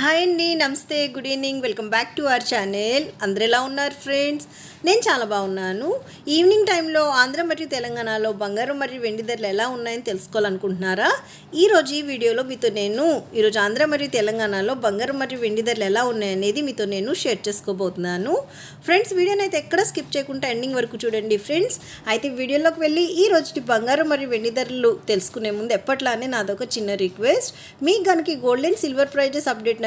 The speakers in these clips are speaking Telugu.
హాయ్ అండి నమస్తే good evening welcome back to our channel అందరు ఎలా ఉన్నారు ఫ్రెండ్స్ నేను చాలా బాగున్నాను. ఈవినింగ్ టైంలో ఆంధ్ర మరియు తెలంగాణలో బంగారం మరియు వెండి ధరలు ఎలా ఉన్నాయని తెలుసుకోవాలనుకుంటున్నారా? ఈరోజు ఈ వీడియోలో మీతో నేను ఈరోజు ఆంధ్ర మరియు తెలంగాణలో బంగారం మరియు వెండి ధరలు ఎలా ఉన్నాయనేది మీతో నేను షేర్ చేసుకోబోతున్నాను. ఫ్రెండ్స్ వీడియోని అయితే ఎక్కడ స్కిప్ చేయకుండా ఎండింగ్ వరకు చూడండి ఫ్రెండ్స్ అయితే వీడియోలోకి వెళ్ళి ఈ రోజుటి బంగారం మరియు వెండి ధరలు తెలుసుకునే ముందు ఎప్పట్లానే నాదొక చిన్న రిక్వెస్ట్ మీకు కనుక gold and silver prizes update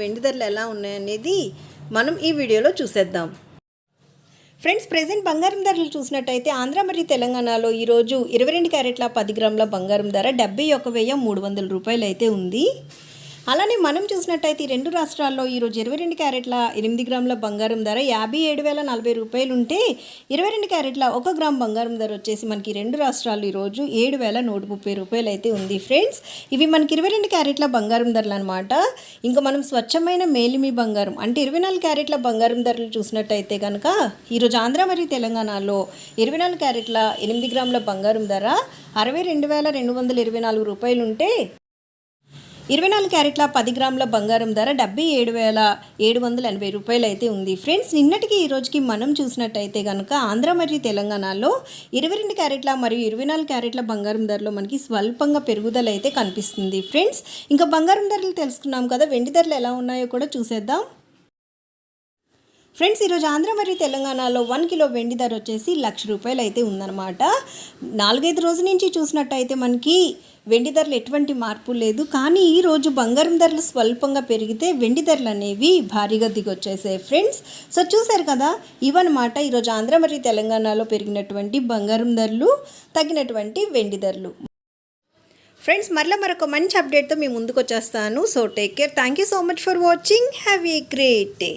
వెండి ధరలు ఎలా ఉన్నాయనేది మనం ఈ వీడియోలో చూసేద్దాం. ఫ్రెండ్స్ ప్రెసెంట్ బంగారం ధరలు చూసినట్టయితే ఆంధ్ర మరియు తెలంగాణలో ఈరోజు ఇరవై రెండు క్యారెట్ల పది గ్రాముల బంగారం ధర డెబ్బై ఒక వెయ్యి మూడు వందల రూపాయలు అయితే ఉంది. అలానే మనం చూసినట్టయితే ఈ రెండు రాష్ట్రాల్లో ఈరోజు ఇరవై రెండు క్యారెట్ల ఎనిమిది గ్రాముల బంగారం ధర యాభై ఏడు వేల నలభై రూపాయలు ఉంటే ఇరవై రెండు క్యారెట్ల ఒక గ్రామ్ బంగారం ధర వచ్చేసి మనకి రెండు రాష్ట్రాలు ఈరోజు ఏడు వేల నూట ముప్పై రూపాయలు అయితే ఉంది. ఫ్రెండ్స్ ఇవి మనకి ఇరవై రెండు క్యారెట్ల బంగారం ధరలు అనమాట ఇంకా మనం స్వచ్ఛమైన మేలిమి బంగారం అంటే ఇరవై నాలుగు క్యారెట్ల బంగారం ధరలు చూసినట్టయితే కనుక ఈరోజు ఆంధ్ర మరియు తెలంగాణలో ఇరవై నాలుగు క్యారెట్ల ఎనిమిది గ్రాముల బంగారం ధర అరవై రెండు వేల రెండు వందల ఇరవై నాలుగు రూపాయలు ఉంటే ఇరవై నాలుగు క్యారెట్ల పది గ్రాముల బంగారం ధర డెబ్బై ఏడు వేల ఏడు వందల ఎనభై రూపాయలు అయితే ఉంది. ఫ్రెండ్స్ నిన్నటికి ఈ రోజుకి మనం చూసినట్టయితే కనుక ఆంధ్ర మరియు తెలంగాణలో ఇరవై రెండు క్యారెట్ల మరియు ఇరవై నాలుగు క్యారెట్ల బంగారం ధరలో మనకి స్వల్పంగా పెరుగుదల అయితే కనిపిస్తుంది. ఫ్రెండ్స్ ఇంకా బంగారం ధరలు తెలుసుకున్నాం కదా వెండి ధరలు ఎలా ఉన్నాయో కూడా చూసేద్దాం. ఫ్రెండ్స్ ఈరోజు ఆంధ్ర మరియు తెలంగాణలో వన్ కిలో వెండి ధర వచ్చేసి లక్ష రూపాయలు అయితే ఉందన్నమాట. నాలుగైదు రోజుల నుంచి చూసినట్టయితే మనకి వెండి ధరలు ఎటువంటి మార్పు లేదు. కానీ ఈరోజు బంగారం ధరలు స్వల్పంగా పెరిగితే వెండి ధరలు అనేవి భారీగా దిగొచ్చేసాయి ఫ్రెండ్స్. సో చూశారు కదా ఇవన్నమాట ఈరోజు ఆంధ్ర మరియు తెలంగాణలో పెరిగినటువంటి బంగారం ధరలు తగినటువంటి వెండి ధరలు. ఫ్రెండ్స్ మరలా మరొక మంచి అప్డేట్తో మీ ముందుకు వచ్చేస్తాను. So take care. Thank you so much for watching. Have a great day.